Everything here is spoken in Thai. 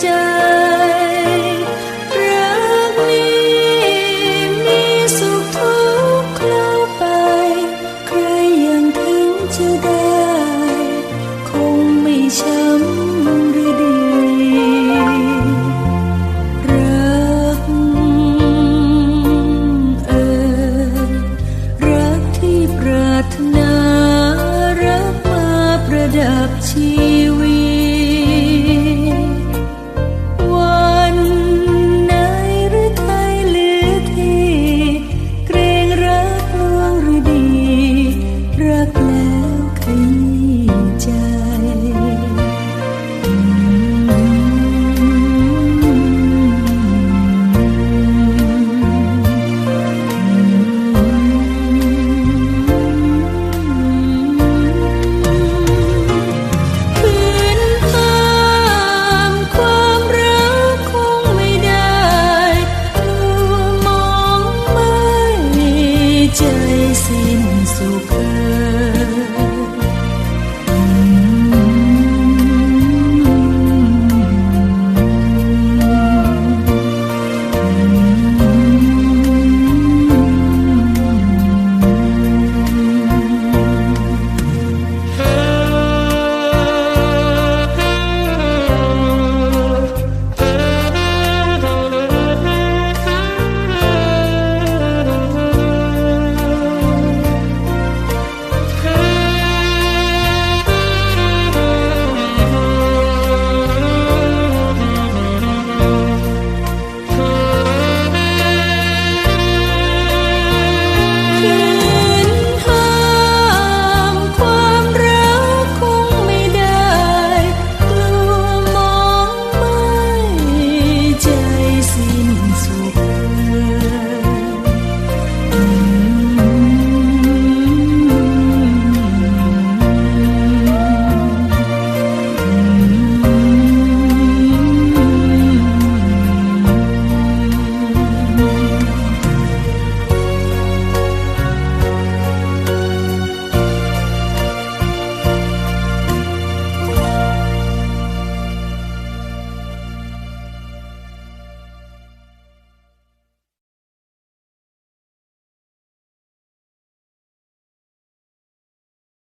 ใจรักนี้มีสุขทุกข์เคล้าไป ใครยังถึงจะได้ คงไม่ช้ำหรดี รักเอ่รักที่ปรารนา รักมาประดับชีวิต สิ้นสุข